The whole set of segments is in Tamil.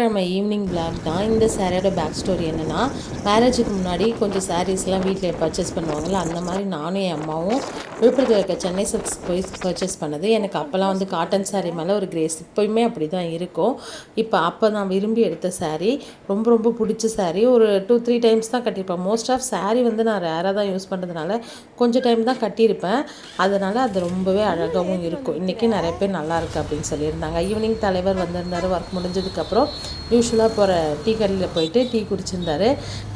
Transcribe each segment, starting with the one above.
செவ்வாய்க்கிழமை ஈவினிங் பிளாக் தான் இந்த சாரியோட பேக் ஸ்டோரி என்னென்னா மேரேஜுக்கு முன்னாடி கொஞ்சம் சாரீஸ்லாம் வீட்டில் பர்ச்சேஸ் பண்ணுவாங்கள்ல அந்த மாதிரி நானும் என் அம்மாவும் விழுப்புரத்தில் இருக்க சென்னை சில்க்ஸ் போய் பர்ச்சேஸ் பண்ணது. எனக்கு அப்போல்லாம் வந்து காட்டன் சாரீ மேலே ஒரு கிரேஸ் இப்போயுமே அப்படி தான் இருக்கும். இப்போ அப்போ நான் விரும்பி எடுத்த சாரீ ரொம்ப ரொம்ப பிடிச்ச சாரீ ஒரு டூ த்ரீ டைம்ஸ் தான் கட்டியிருப்பேன். மோஸ்ட் ஆஃப் சாரீ வந்து நான் ரேராக தான் யூஸ் பண்ணுறதுனால கொஞ்சம் டைம் தான் கட்டியிருப்பேன். அதனால் அது ரொம்பவே அழகாகவும் இருக்கும். இன்றைக்கி நிறைய பேர் நல்லாயிருக்கு அப்படின்னு சொல்லியிருந்தாங்க. ஈவினிங் தலைவர் வந்திருந்தார் ஒர்க் முடிஞ்சதுக்கப்புறம் யூஸ்வலாக போகிற டீ கடையில் போயிட்டு டீ குடிச்சிருந்தாரு.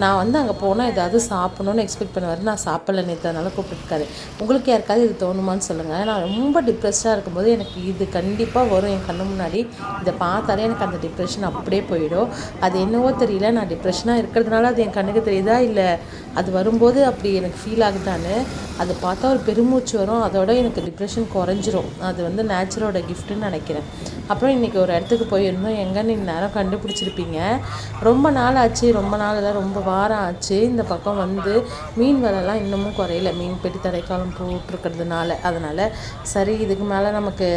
நான் வந்து அங்கே போனால் ஏதாவது சாப்பிட்ணுன்னு எக்ஸ்பெக்ட் பண்ணுவார். நான் சாப்பிடல நேற்று அதனால் கூப்பிட்டுருக்காரு. உங்களுக்கு யாருக்காவது இது தோணுமான்னு சொல்லுங்கள் நான் ரொம்ப டிப்ரெஸ்டாக இருக்கும்போது எனக்கு இது கண்டிப்பாக வரும். என் கண்ணு முன்னாடி இதை பார்த்தாலே எனக்கு அந்த டிப்ரெஷன் அப்படியே போயிடும். அது என்னவோ தெரியல. நான் டிப்ரெஷனாக இருக்கிறதுனால அது என் கண்ணுக்கு தெரியுதா? இல்லை அது வரும்போது அப்படி எனக்கு ஃபீல் ஆகுதான்னு அதை பார்த்தா ஒரு பெருமூச்சு வரும். அதோட எனக்கு டிப்ரெஷன் குறைஞ்சிரும். அது வந்து நேச்சரோட கிஃப்ட்டுன்னு நினைக்கிறேன். அப்புறம் இன்றைக்கி ஒரு இடத்துக்கு போயிருந்தோம். எங்கன்னு நேரம் கண்டுபிடிச்சிருப்பீங்க. ரொம்ப நாள் ஆச்சு ரொம்ப நாள் இல்லை ரொம்ப வாரம் ஆச்சு. இந்த பக்கம் வந்து மீன் விலைலாம் இன்னமும் குறையல. மீன் பெட்டி தடைக்காலம் போட்டிருக்கிறதுனால. அதனால் சரி இதுக்கு மேலே நமக்கு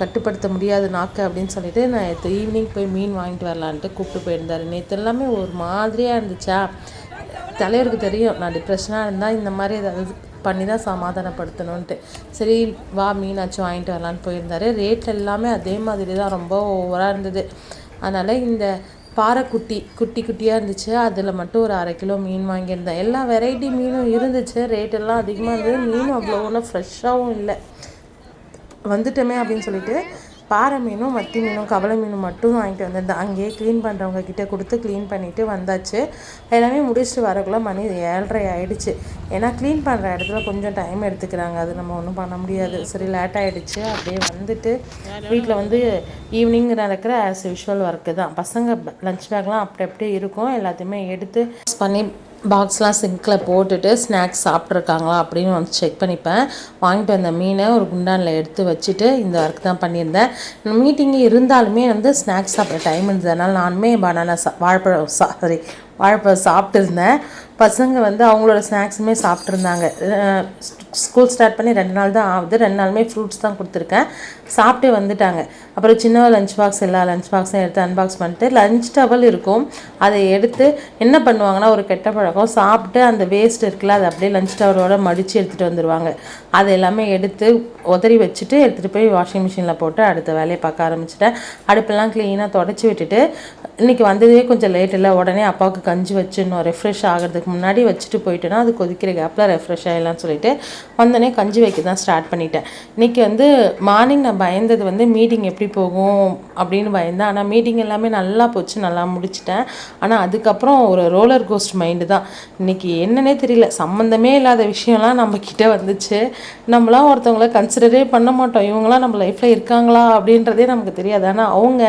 கட்டுப்படுத்த முடியாது நாக்கு அப்படின்னு சொல்லிட்டு நான் நேற்று ஈவினிங் போய் மீன் வாங்கிட்டு வரலான்ட்டு கூப்பிட்டு போயிருந்தாரு. நேற்று எல்லாமே ஒரு மாதிரியாக இருந்துச்சா? தலைவருக்கு தெரியும். நான் டிப்ரெஷனாக இருந்தால் இந்த மாதிரி ஏதாவது பண்ணி தான் சமாதானப்படுத்தணுன்ட்டு சரி வா மீனாச்சும் வாங்கிட்டு வரலான்னு போயிருந்தாரு. ரேட் எல்லாமே அதே மாதிரி தான் ரொம்ப ஓவராக இருந்தது. அதனால் இந்த பாறைக்குட்டி குட்டி குட்டியாக இருந்துச்சு. அதில் மட்டும் ஒரு அரை கிலோ மீன் வாங்கியிருந்தேன். எல்லா வெரைட்டி மீனும் இருந்துச்சு. ரேட் எல்லாம் அதிகமாக இருந்தது. மீன் அவ்வளோ ஒன்றும் ஃப்ரெஷ்ஷாகவும் இல்லை. வந்துட்டோமே அப்படின்னு சொல்லிட்டு பாறை மீனும் மத்தி மீனும் கவலை மீனும் மட்டும் வாங்கிட்டு வந்திருந்தேன். அங்கேயே க்ளீன் பண்ணுறவங்க கிட்டே கொடுத்து க்ளீன் பண்ணிவிட்டு வந்தாச்சு. எல்லாமே முடிச்சுட்டு வரக்குள்ள மணி ஏழரை ஆகிடுச்சு ஏன்னா க்ளீன் பண்ணுற இடத்துல கொஞ்சம் டைம் எடுத்துக்கிறாங்க. அது நம்ம ஒன்றும் பண்ண முடியாது. சரி லேட் ஆகிடுச்சு அப்படியே வந்துட்டு வீட்டில் வந்து ஈவினிங் நடக்கிற ஆஸ் யூஷுவல் ஒர்க்கு தான். பசங்க லஞ்ச் பேக்லாம் அப்படி அப்படியே இருக்கும். எல்லாத்தையுமே எடுத்து பண்ணி பாக்ஸ்லாம் சிங்கில் போட்டுட்டு ஸ்நாக்ஸ் சாப்பிட்ருக்காங்களா அப்படின்னு வந்து செக் பண்ணிப்பேன். வாங்கிட்டு வந்த மீனை ஒரு குண்டானில் எடுத்து வச்சுட்டு இந்த ஒர்க் தான் பண்ணியிருந்தேன். மீட்டிங்கு இருந்தாலுமே வந்து ஸ்நாக்ஸ் சாப்பிட்ற டைம் இருந்ததுனால நானுமே பனானா சா வாழைப்பழம் சாரி வாழைப்பழம் சாப்பிட்ருந்தேன் பசங்க வந்து அவங்களோட ஸ்நாக்ஸுமே சாப்பிட்ருந்தாங்க ஸ்கூல் ஸ்டார்ட் பண்ணி ரெண்டு நாள் தான் ஆகுது. ரெண்டு நாளுமே ஃப்ரூட்ஸ் தான் கொடுத்துருக்கேன். சாப்பிட்டே வந்துட்டாங்க. அப்புறம் சின்ன லஞ்ச் பாக்ஸ் எல்லா லஞ்ச் பாக்ஸும் எடுத்து அன்பாக்ஸ் பண்ணிட்டு லஞ்ச் டவல் இருக்கும். அதை எடுத்து என்ன பண்ணுவாங்கன்னா ஒரு கெட்ட பழக்கம். சாப்பிட்டு அந்த வேஸ்ட் இருக்குல்ல அதை அப்படியே லஞ்ச் டவலோட மடித்து எடுத்துகிட்டு வந்துடுவாங்க அதை எல்லாமே எடுத்து உதறி வச்சுட்டு எடுத்துகிட்டு போய் வாஷிங் மிஷினில் போட்டு அடுத்த வேலையை பார்க்க ஆரம்பிச்சிட்டேன். அடுப்பெல்லாம் க்ளீனாக தொடச்சி விட்டுட்டு இன்றைக்கி வந்ததே கொஞ்சம் லேட் இல்லை. உடனே அப்பாவுக்கு கஞ்சி வச்சிடணும் ரெஃப்ரெஷ் ஆகிறதுக்கு முன்னாடி வச்சுட்டு போயிட்டேன்னா அது கொதிக்கிற கேப்பில் ரெஃப்ரெஷ் ஆகிடலாம்னு சொல்லிட்டு வந்தோடனே கஞ்சி வைக்க தான் ஸ்டார்ட் பண்ணிட்டேன். இன்றைக்கி வந்து மார்னிங் நான் பயந்தது வந்து மீட்டிங் எப்படி போகும் அப்படின்னு பயந்தேன். ஆனால் மீட்டிங் எல்லாமே நல்லா போச்சு நல்லா முடிச்சிட்டேன். ஆனால் அதுக்கப்புறம் ஒரு ரோலர் கோஸ்ட் மைண்டு தான். இன்றைக்கி என்னன்னே தெரியல சம்மந்தமே இல்லாத விஷயம்லாம் நம்ம வந்துச்சு. நம்மளாம் ஒருத்தவங்கள கன்சிடரே பண்ண மாட்டோம். இவங்களாம் நம்ம லைஃப்பில் இருக்காங்களா அப்படின்றதே நமக்கு தெரியாது. ஆனால் அவங்க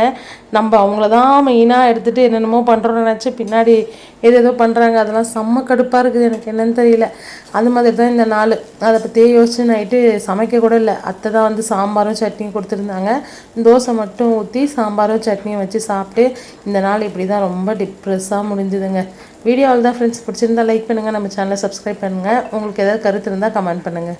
நம்ம அவங்கள தான் மெயினாக எடுத்துகிட்டு என்னென்னமோ பண்ணுறோன்னு நினச்சி பின்னாடி எது ஏதோ பண்ணுறாங்க அதெல்லாம் செம்ம கடுப்பாக இருக்குது. எனக்கு என்னன்னு தெரியல. அந்த மாதிரி தான் இந்த நாள். அதை பற்றியே யோசிச்சு நைட்டு சமைக்க கூட இல்லை. அத்தை தான் வந்து சாம்பாரும் சட்னியும் கொடுத்துருந்தாங்க. தோசை மட்டும் ஊற்றி சாம்பாரும் சட்னியும் வச்சு சாப்பிட்டு இந்த நாள் இப்படி தான் ரொம்ப டிப்ரெஸ்ஸாக முடிஞ்சுதுங்க. வீடியோவில் தான் ஃப்ரெண்ட்ஸ் பிடிச்சிருந்தா லைக் பண்ணுங்கள் நம்ம சேனலை சப்ஸ்கிரைப் பண்ணுங்கள் உங்களுக்கு ஏதாவது கருத்து இருந்தால் கமெண்ட் பண்ணுங்கள்